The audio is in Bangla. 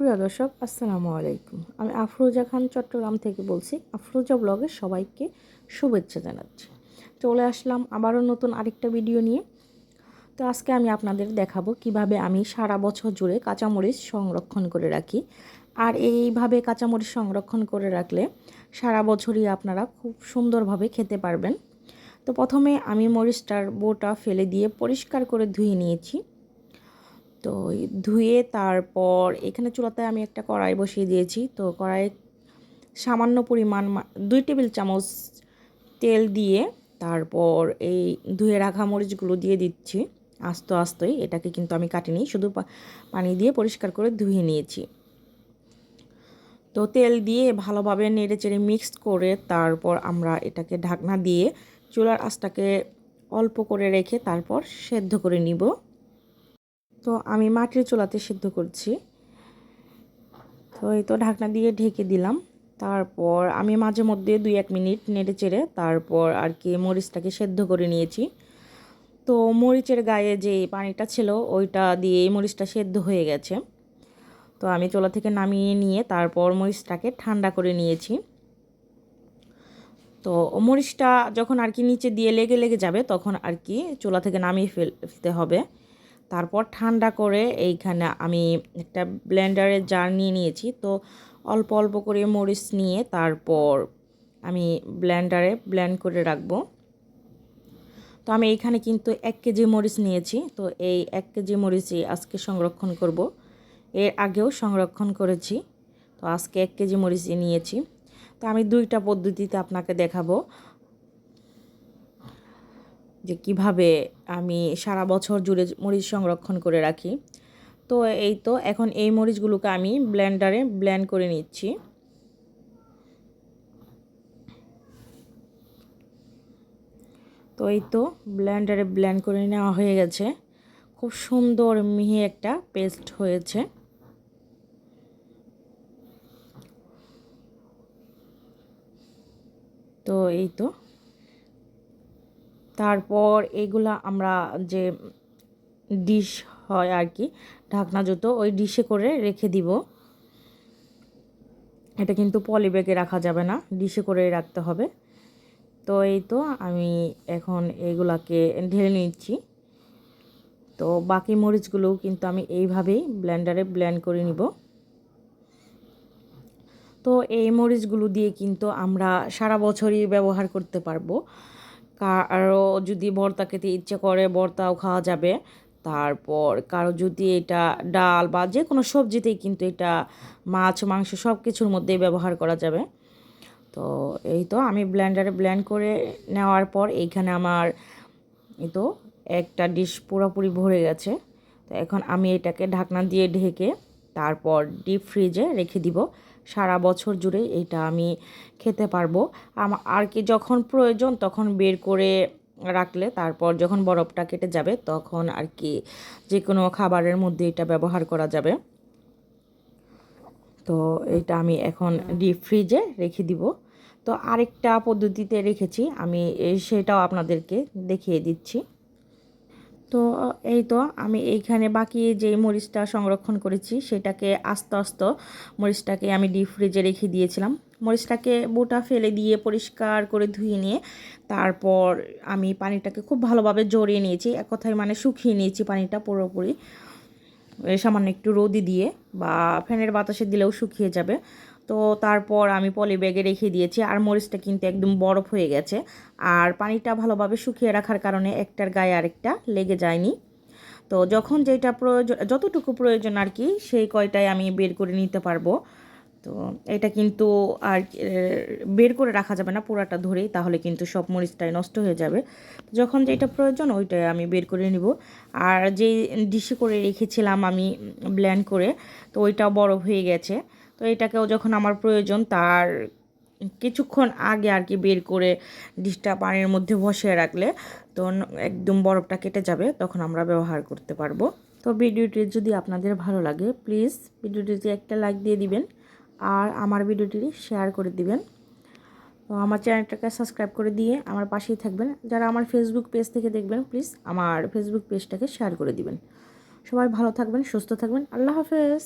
সুপ্রিয় দর্শক, আসসালামু আলাইকুম। আমি আফরোজা খান চট্টগ্রাম থেকে বলছি, আফরোজা ব্লগে সবাইকে শুভেচ্ছা জানাচ্ছি। চলে আসলাম আবারও নতুন আরেকটা ভিডিও নিয়ে। তো আজকে আমি আপনাদের দেখাবো কীভাবে আমি সারা বছর জুড়ে কাঁচামরিচ সংরক্ষণ করে রাখি। আর এইভাবে কাঁচামরিচ সংরক্ষণ করে রাখলে সারা বছরই আপনারা খুব সুন্দরভাবে খেতে পারবেন। তো প্রথমে আমি মরিচটার বোটা ফেলে দিয়ে পরিষ্কার করে ধুয়ে নিয়েছি। তো ধুয়ে তারপর এখানে চুলাতে আমি একটা কড়াই বসিয়ে দিয়েছি। তো কড়াই সামান্য পরিমাণ দুই টেবিল চামচ তেল দিয়ে তারপর এই ধুয়ে রাখা মরিচগুলো দিয়ে দিচ্ছি আস্তে আস্তই। এটাকে কিন্তু আমি কাটিনি, শুধু পানি দিয়ে পরিষ্কার করে ধুয়ে নিয়েছি। তো তেল দিয়ে ভালোভাবে নেড়ে চেড়ে মিক্সড করে তারপর আমরা এটাকে ঢাকনা দিয়ে চুলার আঁচটাকে অল্প করে রেখে তারপর সেদ্ধ করে নিব। তো আমি মাটির চুলাতে সিদ্ধ করছি। তো এই তো ঢাকনা দিয়ে ঢেকে দিলাম। তারপর আমি মাঝে মধ্যে দুই এক মিনিট নেড়ে চেড়ে তারপর আর কি মরিচটাকে সেদ্ধ করে নিয়েছি। তো মরিচের গায়ে যে পানিটা ছিল ওইটা দিয়ে মরিচটা সেদ্ধ হয়ে গেছে। তো আমি চোলা থেকে নামিয়ে নিয়ে তারপর মরিচটাকে ঠান্ডা করে নিয়েছি। তো মরিচটা যখন আর কি নিচে দিয়ে লেগে লেগে যাবে তখন আর কি চোলা থেকে নামিয়ে ফেলতে হবে। তারপর ঠান্ডা করে এইখানে আমি একটা ব্লেন্ডারের জার নিয়ে নিয়েছি। তো অল্প অল্প করে মরিচ নিয়ে তারপর আমি ব্লেন্ডারে ব্লেন্ড করে রাখব। তো আমি এইখানে কিন্তু এক কেজি মরিচ নিয়েছি। তো এই এক কেজি মরিচই আজকে সংরক্ষণ করব। এর আগেও সংরক্ষণ করেছি। তো আজকে এক কেজি মরিচই নিয়েছি। তো আমি দুইটা পদ্ধতিতে আপনাকে দেখাবো। যে কীভাবে আমি সারা বছর জুড়ে মরিচ সংরক্ষণ করে রাখি। তো এই তো, এখন এই মরিচগুলোকে আমি ব্লেন্ডারে ব্লেন্ড করে নিচ্ছি। তো এই তো, ব্লেন্ডারে ব্লেন্ড করে নেওয়া হয়ে গেছে। খুব সুন্দর মিহি একটা পেস্ট হয়েছে। তো এই তো তারপর এগুলা আমরা যে ডিশ হয় আর কি, ঢাকনা জুতো, ওই ডিশে করে রেখে দিব। এটা কিন্তু পলি ব্যাগে রাখা যাবে না, ডিশে করে রাখতে হবে। তো এই তো আমি এখন এগুলাকে ঢেলে নিচ্ছি। তো বাকি মরিচগুলোও কিন্তু আমি এইভাবেই ব্লেন্ডারে ব্লেন্ড করে নিব। তো এই মরিচগুলো দিয়ে কিন্তু আমরা সারা বছরই ব্যবহার করতে পারব। কারও যদি ভর্তা খেতে ইচ্ছে করে, ভর্তাও খাওয়া যাবে। তারপর কারও যদি এটা ডাল বা যে কোনো সবজিতেই কিন্তু এটা মাছ, মাংস সব কিছুর মধ্যেই ব্যবহার করা যাবে। তো এই তো আমি ব্লেন্ডারে ব্লেন্ড করে নেওয়ার পর এইখানে আমার এই তো একটা ডিশ পুরোপুরি ভরে গেছে। তো এখন আমি এটাকে ঢাকনা দিয়ে ঢেকে তারপর ডিপ ফ্রিজে রেখে দিব। সারা বছর জুড়ে এটা আমি খেতে পারব। আর কি যখন প্রয়োজন তখন বের করে রাখলে, তারপর যখন বরফটা কেটে যাবে তখন আর কি যে কোনো খাবারের মধ্যে এটা ব্যবহার করা যাবে। তো এটা আমি এখন ডিপ ফ্রিজে রেখে দিব। তো আরেকটা পদ্ধতিতে রেখেছি, আমি সেটাও আপনাদেরকে দেখিয়ে দিচ্ছি। তো এই তো আমি এইখানে বাকি যে মরিচটা সংরক্ষণ করেছি সেটাকে আস্তে আস্তে মরিচটাকে আমি ডিপ ফ্রিজে রেখে দিয়েছিলাম। মরিচটাকে বোটা ফেলে দিয়ে পরিষ্কার করে ধুয়ে নিয়ে তারপর আমি পানিটাকে খুব ভালোভাবে জড়িয়ে নিয়েছি। এক কথায় মানে শুকিয়ে নিয়েছি পানিটা পুরোপুরি। সামান্য একটু রোদি দিয়ে বা ফ্যানের বাতাসে দিলেও শুকিয়ে যাবে। তো তারপর আমি পলি ব্যাগে রেখে দিয়েছি। আর মরিচটা কিন্তু একদম বরফ হয়ে গেছে। আর পানিটা ভালোভাবে শুকিয়ে রাখার কারণে একটার গায়ে আরেকটা লেগে যায়নি। তো যখন যেটা প্রয়োজন, যতটুকু প্রয়োজন আর কি, সেই কয়টাই আমি বের করে নিতে পারব। তো এটা কিন্তু আর বের করে রাখা যাবে না, পুরাটা ধরেই, তাহলে কিন্তু সব মরিচটাই নষ্ট হয়ে যাবে। যখন যেটা প্রয়োজন, ওইটাই আমি বের করে নিব। আর যেই ডিশে করে রেখেছিলাম আমি ব্ল্যান্ড করে, তো ওইটাও বরফ হয়ে গেছে। তো এটাকেও যখন আমার প্রয়োজন, তার কিছুক্ষণ আগে আর কি বের করে ডিশটা পানির মধ্যে বসিয়ে রাখলে তো একদম বরফটা কেটে যাবে, তখন আমরা ব্যবহার করতে পারব। তো ভিডিওটি যদি আপনাদের ভালো লাগে, প্লিজ ভিডিওটিতে একটা লাইক দিয়ে দিবেন আর আমার ভিডিওটি শেয়ার করে দিবেন। তো আমার চ্যানেলটাকে সাবস্ক্রাইব করে দিয়ে আমার পাশেই থাকবেন। যারা আমার ফেসবুক পেজ থেকে দেখবেন, প্লিজ আমার ফেসবুক পেজটাকে শেয়ার করে দিবেন। সবাই ভালো থাকবেন, সুস্থ থাকবেন। আল্লাহ হাফেজ।